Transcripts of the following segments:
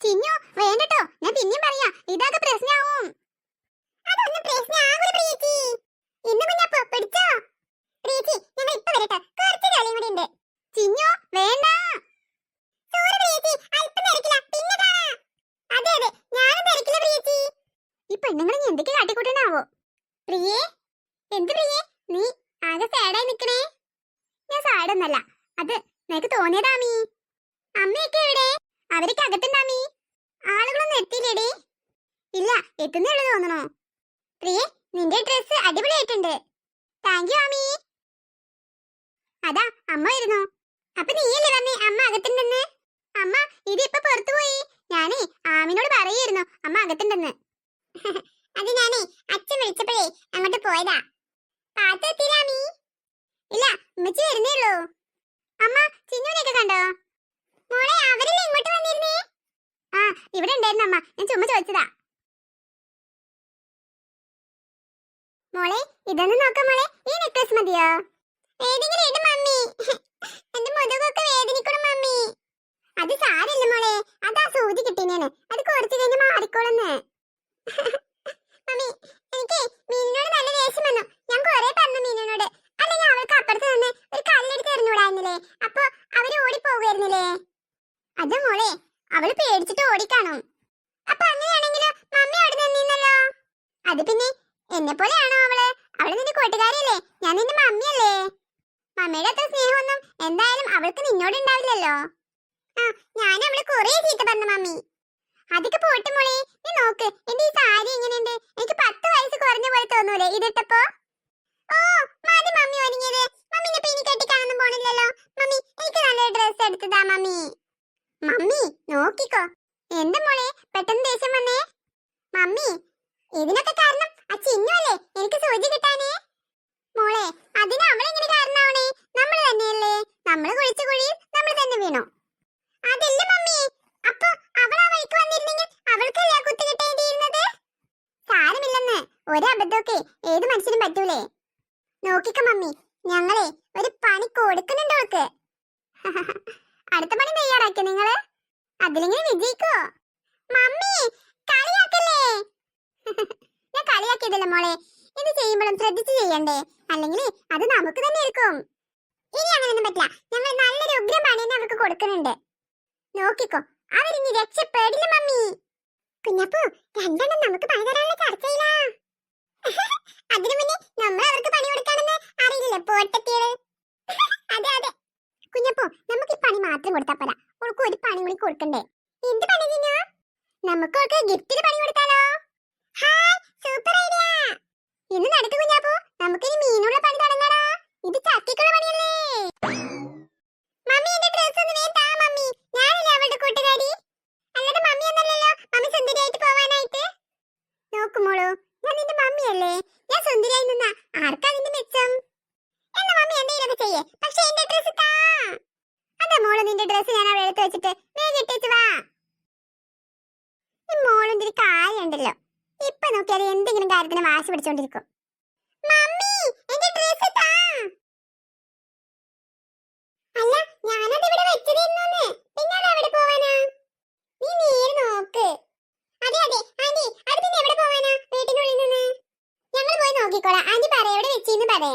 ചിന്നു വേണ്ടട്ടോ. ഞാൻ പിന്നെയും പറയാ. ഇതൊക്കെ പ്രശ്നമാവും അതൊന്നും പ്രശ്നമാകൂല പ്രീതി ഇന്ന് കുഞ്ഞപ്പോ പിടിച്ചോ. പ്രീതി ഞങ്ങൾ ഇപ്പൊ വരട്ടെ. കുറച്ച് കളിയും കൂടി ഉണ്ട്. ചിന്നു വേണ്ട. സോറി പ്രീതി അല്പം തിരക്കില്ല പിന്നെ കാണാം. അതെ അതെ. ഞാനും തിരക്കില്ല പ്രീതി ഈ പെണ്ണുങ്ങൾ നീ പ്രിയേ എന്ത് പ്രിയേ? നീ ആകെ സാഡായി നിക്കണേ. ഞാൻ സാഡൊന്നല്ല അത് നിനക്ക് തോന്നിയതാമീ അമ്മയൊക്കെ എവിടെ? അവരൊക്കെ അകത്തുണ്ടാമീ ആളുകളൊന്നും എത്തിയില്ലേടി? ഇല്ല എത്തുന്നുള്ളു തോന്നണോ? പ്രിയ നിന്റെ ഡ്രസ് അടിപൊളിയായിട്ടുണ്ട്. Thank you Ami. അതാ അമ്മ വരുന്നു. അപ്പൊ നീയല്ലേ വന്നേ? അമ്മ അകത്തുണ്ടെന്ന്. അമ്മ ഇത് ഇപ്പൊ പുറത്തു പോയി. ഞാനേ ആമിനോട് പറയായിരുന്നു അമ്മ അകത്തുണ്ടെന്ന്. അത് ഞാനേ അച്ഛൻ വിളിച്ചപ്പോഴേ അങ്ങോട്ട് പോയതാ. പാത്തെത്തിയില്ലാമീ ഇല്ല ഉമ്മച്ചി വരുന്നേ ഉള്ളൂ. അമ്മ ചിന്നുവിനെയൊക്കെ കണ്ടോ? മോളെ അവരല്ലേ ഇങ്ങോട്ട് വന്നിരുന്നേ? ആ ഇവിടെ ഉണ്ടായിരുന്നു അമ്മ. ഞാൻ ചുമ്മാ ചോദിച്ചതാ. മോളെ ഇതൊന്ന് നോക്കാം മോളെ. ഈ നെക്ലസ് മതിയോ? ഏതെങ്കിലും ഇട് മമ്മി. എന്റെ മുതുകൊക്കെ വേദനിക്കണം മമ്മി. അത് സാരല്ല മോളെ. അതാ സൂചി കിട്ടിനേന് അത് കുറച്ച് കഴിഞ്ഞ് മാറിക്കോളന്ന്. മമ്മി എനിക്ക് മീനിനോട് നല്ല ദേഷ്യം വന്നു. ഞാൻ കൊറേ പറഞ്ഞു മീനിനോട് അല്ലെങ്കിൽ അവൾക്ക് അപ്പുറത്ത് നിന്ന് ഒരു കല്ലെടുത്ത് എറിഞ്ഞൂടായിരുന്നില്ലേ അപ്പൊ അവർ ഓടിപ്പോകുമായിരുന്നില്ലേ? അത് മോളെ അവൾ പേടിച്ചിട്ട് ഓടിക്കാണും. അപ്പൊ അങ്ങനെയാണെങ്കിലോ മമ്മി അവിടെ നിന്നല്ലോ? അത് പിന്നെ എന്നെ പോലെയാണോ അവൾ? അവൾ നിന്റെ കൂട്ടുകാരിയല്ലേ? ഞാൻ നിന്റെ മമ്മിയല്ലേ? മമ്മിയുടെ അത്ര സ്നേഹമൊന്നും എന്തായാലും അവൾക്ക് നിന്നോട് ഉണ്ടാവില്ലല്ലോ. ആ ഞാൻ അവളെ കുറേ ചീത്ത പറഞ്ഞു മമ്മി. അതൊക്കെ പോട്ട് മോളെ നീ നോക്ക് എന്റെ ഈ സാരി എങ്ങനെയുണ്ട്? എനിക്ക് പത്ത് വയസ്സ് കുറഞ്ഞ പോലെ തോന്നൂലേ ഇതിട്ടപ്പോ? ഓ മതി മമ്മി ഒരുങ്ങിയത്. മമ്മി ഇനി കെട്ടിക്കാനൊന്നും പോണില്ലല്ലോ. മമ്മി എനിക്ക് നല്ലൊരു ഡ്രസ്സ് എടുത്തതാ മമ്മി. മമ്മി നോക്കിക്കോ. എന്താ മോളെ? പെട്ടെന്ന് ദേഷ്യം വന്നേ. മമ്മി ഇതിനൊക്കെ കാരണം ആ ഇന്നല്ലേ എനിക്ക് സൂചി കിട്ടാനേ. മോളെ അതിന് അവളെങ്ങനെ കാരണമാവണേ നമ്മൾ തന്നെയല്ലേ. നമ്മൾ കുഴിച്ച കുഴിയിൽ നമ്മൾ തന്നെ വീണു. അതല്ല മമ്മി. അപ്പൊ അവൾ ആ വഴിക്ക് വന്നിരുന്നെങ്കിൽ അവൾക്കല്ലേ കുത്തി കിട്ടേണ്ടിയിരുന്നത്? സാരമില്ലെന്ന്. ഒരു അബദ്ധമൊക്കെ ഏത് മനുഷ്യനും പറ്റൂലേ. നോക്കിക്ക മമ്മി. ഞങ്ങളെ ഒരു പണി കൊടുക്കുന്നുണ്ട് അവൾക്ക്. അടുത്ത പണി തയ്യാറാക്കിയ നിങ്ങൾ. അതിലെങ്ങനെ വിജയിക്കോ? മമ്മി കളിയാക്കല്ലേ? ഞാൻ കളിയാക്കിയതല്ല മോളെ. ഇത് ചെയ്യുമ്പോഴും ശ്രദ്ധിച്ച് ചെയ്യണ്ടേ? അല്ലെങ്കിൽ അത് നമുക്ക് തന്നെ എടുക്കും. ഇനി അങ്ങനെയൊന്നും പറ്റില്ല. ഞങ്ങൾ നല്ലൊരു ഉഗ്രം പണി തന്നെ അവർക്ക് കൊടുക്കുന്നുണ്ട്. നോക്കിക്കോ അവരിനി രക്ഷപ്പെടില്ല മമ്മി. കുഞ്ഞപ്പൂ രണ്ടെണ്ണം നമുക്ക് പണി തരാനുള്ള ചർച്ചയില്ല അതിനു മുന്നേ നമ്മൾ അവർക്ക് പണി കൊടുക്കാണെന്ന് അറിയില്ലേ പോട്ടത്തിയത് അതെ അതെ. കുഞ്ഞപ്പോ നമുക്ക് ഈ പണി മാത്രം കൊടുത്താ പോരാ. ഒരു പണി കൂടി കൊടുക്കണ്ടേ. എന്ത് പണി നമുക്ക് ഗിഫ്റ്റിന് പണി കൊടുത്താലോ ഹായ് സൂപ്പർ ഐഡിയ ഇന്ന് നടക്ക് കുഞ്ഞാപ്പോ നമുക്ക് ഇനി മീനുള്ള പണി തുടങ്ങാടാ ഇത് ചക്കിക്കുള്ള പണിയല്ലേ മമ്മി എന്റെ ഡ്രസ് ഒന്ന് വേണ്ട മമ്മി ഞാനല്ലേ അവളുടെ കൂട്ടുകാരി അല്ലാതെ മമ്മി എന്നല്ലല്ലോ മമ്മി സുന്ദരിയായിട്ട് പോവാനായിട്ട് നോക്കുമോളൂ ഞാൻ നിന്റെ മമ്മിയല്ലേ ഞാൻ സുന്ദരിയായി നിന്നാ ആർക്കാ നിന്റെ മെച്ചം എന്നാ മമ്മി എന്തെങ്കിലുമൊക്കെ ചെയ്യേ പക്ഷെ എന്റെ ഡ്രസ് താ. അതാ മോൾ നിന്റെ ഡ്രസ് ഞാൻ അവിടെ എടുത്ത് വെച്ചിട്ട് വേഗം ഇട്ടേച്ച് വാ. ഈ മോളിന്റെ ഒരു കാര്യമുണ്ടല്ലോ ഇപ്പൊ നോക്കിയാൽ എന്തെങ്കിലും കാര്യത്തിന് വാശി പിടിച്ചോണ്ടിരിക്കും. മമ്മി എന്റെ ഡ്രസ് താ അല്ല ഞാനത് ഇവിടെ വെച്ചതിരുന്നു പിന്നെ അത് അവിടെ പോവാനാ നീ നേരെ നോക്ക് അതെ അതെ ആന്റി അത് പിന്നെ എവിടെ പോവാനാ വീട്ടിനുള്ളിൽ നിന്ന് ഞങ്ങൾ പോയി നോക്കിക്കോളാം ആന്റി പറ എവിടെ വെച്ചെന്ന് പറയേ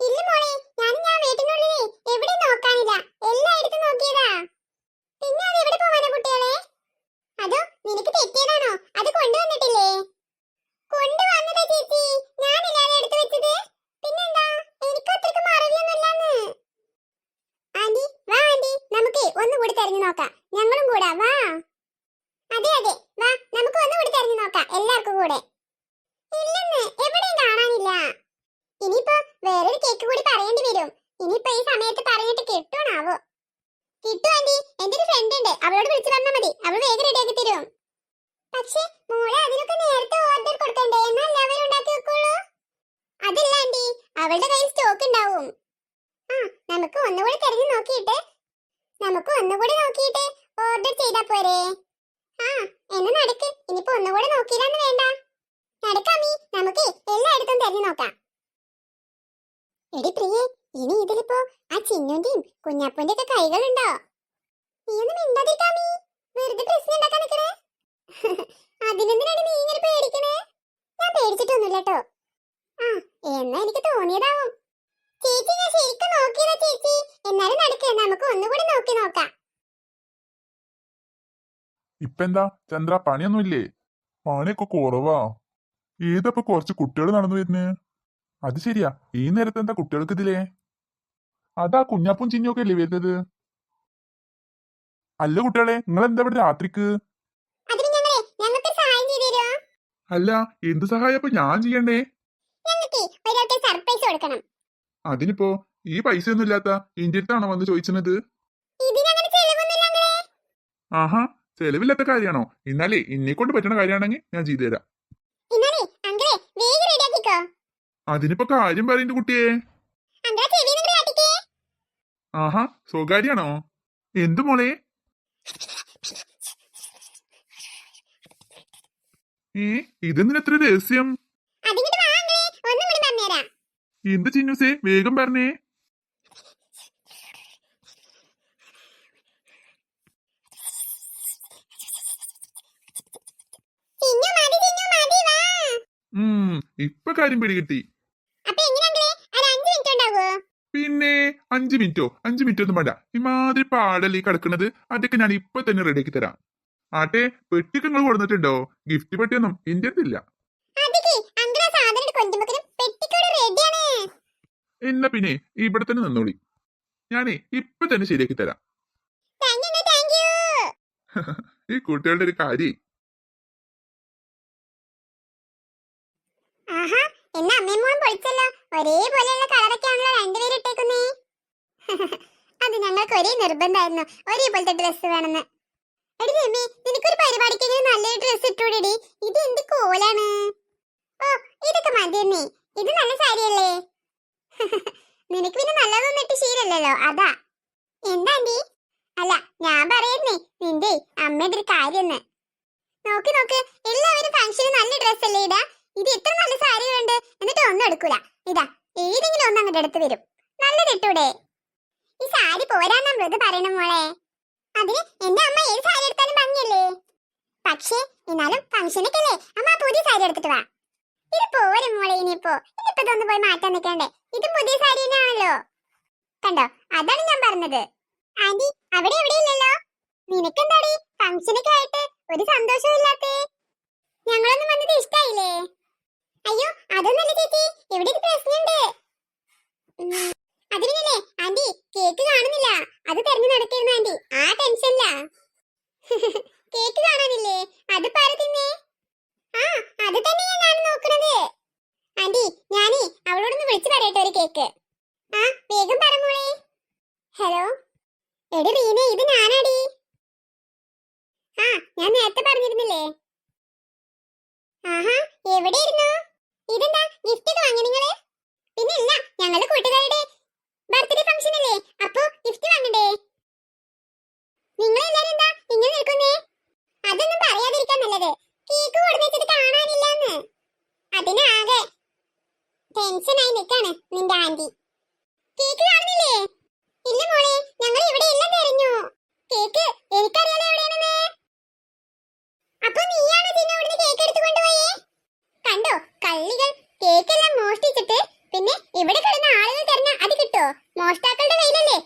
ഇല്ല മോളെ ഞാൻ ഞാൻ വീട്ടിനുള്ളിൽ എവിടെ നോക്കാനില്ല എല്ലായിടത്തും നോക്കിയതാ പിന്നെ അത് എവിടെ പോവാനാ കുട്ടികളെ അതോ നിനക്ക് തെറ്റിയതാണോ അത് കൊണ്ടുവന്നിട്ടില്ലേ കൊണ്ടുവന്നതാ ചേച്ചി ഞാനില്ലാതെ എടുത്തു വെച്ചത് പിന്നെന്താ എനിക്ക് അത്രയ്ക്ക് മറവിയൊന്നുമില്ലാന്ന് ആന്റി വാ ആന്റി നമുക്ക് ഒന്നുകൂടി തെരഞ്ഞു നോക്കാം ഞങ്ങളും കൂടാ വാ അതെ അതെ വാ നമുക്ക് ഒന്നുകൂടി തെരഞ്ഞു നോക്കാം എല്ലാവർക്കും കൂടെ. ഇല്ലെന്ന് എവിടെയും കാണാനില്ല. ഇനിയിപ്പോ വേറൊരു കേക്ക് കൂടി പറയേണ്ടി വരും. ഇനിയിപ്പോ ഈ സമയത്ത് പറഞ്ഞിട്ട് കിട്ടണാവോ കിട്ടും ആന്റി. എന്റെ ഒരു ഫ്രണ്ട് ഉണ്ട്. അവളോട് വിളിച്ചു പറഞ്ഞാൽ മതി. അവൾ വേഗം റെഡിയാക്കി തരും. പക്ഷേ മോളെ അതിനൊക്കെ നേരത്തെ ഓർഡർ കൊടുക്കണ്ടേ? എന്നല്ലേ അവർ ഉണ്ടാക്കി വെക്കുള്ളൂ? അതല്ല ആന്റി. അവളുടെ കയ്യിൽ സ്റ്റോക്ക് ഉണ്ടാവും. ആ നമുക്ക് ഒന്നുകൂടി തിരഞ്ഞു നോക്കിയിട്ട്. നമുക്ക് ഒന്നുകൂടി നോക്കിയിട്ട് ഓർഡർ ചെയ്താ പോരെ. ആ നടക്ക്. വേണ്ട. നടക്കാമീ നോക്കാം. എടി പ്രിയേ ആ കൈകളുണ്ടോ? നീ ഒന്നും വെറുതെ നീ ഞാൻ ആ എനിക്ക് ചേച്ചി ഞാൻ ശരിക്കും ചേച്ചി. എന്നാലും നടക്ക് നമുക്ക് ഒന്നുകൂടി നോക്കി നോക്കാം. ഇപ്പെന്താ ചന്ദ്ര പണിയൊന്നുമില്ലേ? പണിയൊക്കെ കുറവാ. ഏതപ്പൊ കുറച്ച് കുട്ടികൾ നടന്നു വരുന്നേ? അത് ശരിയാ. ഈ നേരത്തെ എന്താ കുട്ടികൾക്ക് ഇതിലേ? അതാ കുഞ്ഞാപ്പും ചിഞ്ഞൊക്കെ അല്ലേ വരുന്നത്? അല്ല കുട്ടികളെ നിങ്ങൾ എന്താ ഇവിടെ രാത്രിക്ക്? അല്ല എന്ത് സഹായം ഞാൻ ചെയ്യണ്ടേ? അതിനിപ്പോ ഈ പൈസ ഒന്നും ഇല്ലാത്ത അടുത്താണോ വന്ന് ചോദിച്ചത്? ആഹാ ചെലവില്ലാത്ത കാര്യമാണോ? എന്നാലേ എന്നെ കൊണ്ട് പറ്റണ കാര്യമാണെങ്കിൽ ഞാൻ ചെയ്തു തരാം. അതിനിപ്പോ കാര്യം പറയുന്നു കുട്ടിയെ. ആഹാ സ്വകാര്യാണോ? എന്തു മോളെ? ഏ ഇതെന്തിന് എത്ര രഹസ്യം? എന്ത് ചിന്നുസേ വേഗം പറഞ്ഞേ ചിന്നു മതി ചിന്നു മതി വാ ഉം ഇപ്പൊ കാര്യം പിടികിട്ടി. പിന്നെ അഞ്ചു മിനിറ്റോ? അഞ്ചു മിനിറ്റ് ഒന്നും വേണ്ട. ഇമാതിരി പാടല്ലേ കിടക്കുന്നത് അതൊക്കെ ഞാൻ ഇപ്പൊ തന്നെ റെഡിയാക്കി തരാം. ആട്ടെ പെട്ടിക്ക് നിങ്ങൾ കൊടുത്തിട്ടുണ്ടോ ഗിഫ്റ്റ് പെട്ടിയൊന്നും എന്റെ അടുത്തില്ല എന്നാ പിന്നെ ഇവിടെ തന്നെ നിന്നോളി. ഞാനേ ഇപ്പൊ തന്നെ ശരിയാക്കി തരാം. ഈ കുട്ടികളുടെ ഒരു കാര്യം ആഹാ മോളും പൊളിച്ചല്ലോ ഒരേപോലെയുള്ള കളറൊക്കെയാണല്ലോ രണ്ടുപേരും ഇട്ടേക്കുന്നേ. അത് ഞങ്ങൾക്ക് ഒരേ നിർബന്ധമായിരുന്നു. ഒരേപോലത്തെ ഡ്രസ്സ് വേണമെന്ന്. എടി രമി നിനക്കൊരു പരിപാടിക്ക് നല്ലൊരു ഡ്രസ്സ് ഇട്ടൂടെടി. ഇത് എന്ത് കോലാണ്? ഓ ഇതൊക്കെ മതിയെന്നേ ഇത് നല്ല സാരിയല്ലേ? നിനക്ക് പിന്നെ നല്ലതൊന്നും ഇട്ട് ശീലല്ലോ അതാ. എന്താ ആന്റി? അല്ല ഞാൻ പറയുന്നേ നിന്റെ അമ്മയുടെ ഒരു കാര്യന്ന് നോക്ക് നോക്ക്. എല്ലാവരും ഫംഗ്ഷന് നല്ല ഡ്രസ്സല്ലേ ഇടാ? ഇത് ഇത്ര നല്ല സാരി ഉണ്ട് എന്നിട്ട് ഒന്നും എടുക്കൂല. ഇതാ ഏതെങ്കിലും ഒന്ന് അങ്ങോട്ട് എടുത്തു വരും നല്ലത് ഇട്ടൂടെ? ഈ സാരി പോരാന്നാ മൃദു പറയണം മോളെ. അതിന് എന്റെ അമ്മ ഏത് സാരി എടുത്താലും ഭംഗിയല്ലേ? പക്ഷേ എന്നാലും ഫംഗ്ഷനൊക്കെ അമ്മ പുതിയ സാരി എടുത്തിട്ട് വാ. ഇത് പോരും മോളെ ഇനിയിപ്പോ. ഇനിയിപ്പോ ഇതൊന്ന് പോയി മാറ്റാൻ നിൽക്കണ്ടേ? ഇത് പുതിയ സാരി തന്നെയാണല്ലോ. കണ്ടോ? അതാണ് ഞാൻ പറഞ്ഞത്. ആന്റി അവിടെ എവിടെ ഇല്ലല്ലോ നിനക്കെന്താടി? ഫംഗ്ഷനൊക്കെ ആയിട്ട് ഒരു സന്തോഷവും ഇല്ലാത്തേ. ഞങ്ങളൊന്നും വന്നത് ഇഷ്ടായില്ലേ? അയ്യോ അതൊന്നല്ല ചേച്ചി. ഇവിടെ ഒരു പ്രശ്നമുണ്ട്. അതിനല്ലേ ആന്റി കേക്ക് കാണുന്നില്ല. അത് തെരഞ്ഞു നടക്കായിരുന്നു ആന്റി. ആ ടെൻഷനില്ല കേക്ക് കാണാനില്ലേ? അത് പറ ആ അത് തന്നെയാ ഞാൻ നോക്കണത്. ആന്റി ഞാനേ അവളോടൊന്ന് വിളിച്ചു പറയട്ടെ ഒരു കേക്ക്. ആ വേഗം പറ മോളെ. ഹലോ? എടി റീനെ ഇത് ഞാനാടി. ആ ഞാൻ നേരത്തെ പറഞ്ഞിരുന്നില്ലേ? ആഹാ എവിടെയിരുന്നു ഇതെന്താ? ഗിഫ്റ്റ് ഒക്കെ വാങ്ങി നിങ്ങൾ? പിന്നെ ഇല്ല ഞങ്ങളുടെ കൂട്ടുകാരുടെ ബർത്ത്ഡേ ഫംഗ്ഷൻ അല്ലേ? അപ്പോ ഗിഫ്റ്റ് വാങ്ങണ്ടേ? നിങ്ങൾ എല്ലാരും എന്താ ഇങ്ങനെ നിൽക്കുന്നേ? അതൊന്നും പറയാതിരിക്കാൻ നല്ലത്. കേക്ക് കൊടുത്തിട്ട് കാണാനില്ലെന്ന്. അതിനാകെ ടെൻഷനായി നിൽക്കാണ് നിന്റെ ആന്റി. കേക്ക് കാണുന്നില്ലേ? ഇല്ല മോളെ ഞങ്ങൾ ഇവിടെ എല്ലാം തെരഞ്ഞു. കേക്ക് എനിക്കറിയാലോ എവിടെയാണെന്ന്. അപ്പൊ നീയാണോ ചിന്നു ഇവിടുന്ന് കേക്ക് എടുത്തു കൊണ്ടുപോയേ? കണ്ടോ? കള്ളികൾ കേക്കെല്ലാം മോഷ്ടിച്ചിട്ട് പിന്നെ ഇവിടെ കിടന്ന ആളുകൾ തരുന്ന അത് കിട്ടോ? മോഷ്ടാക്കളുടെ കയ്യിലല്ലേ?